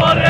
Vitória!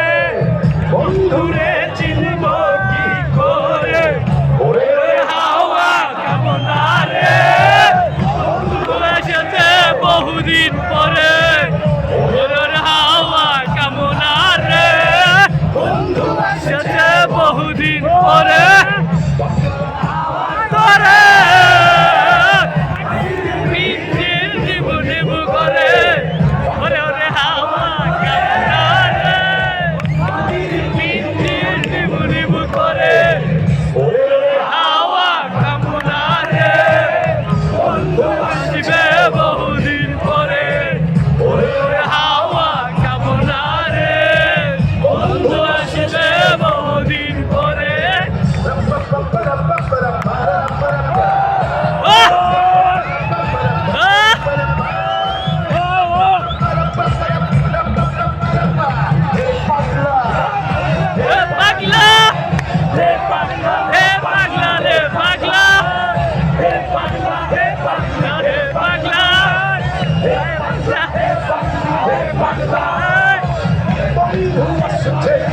who wants to take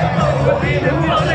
the beat? Who wants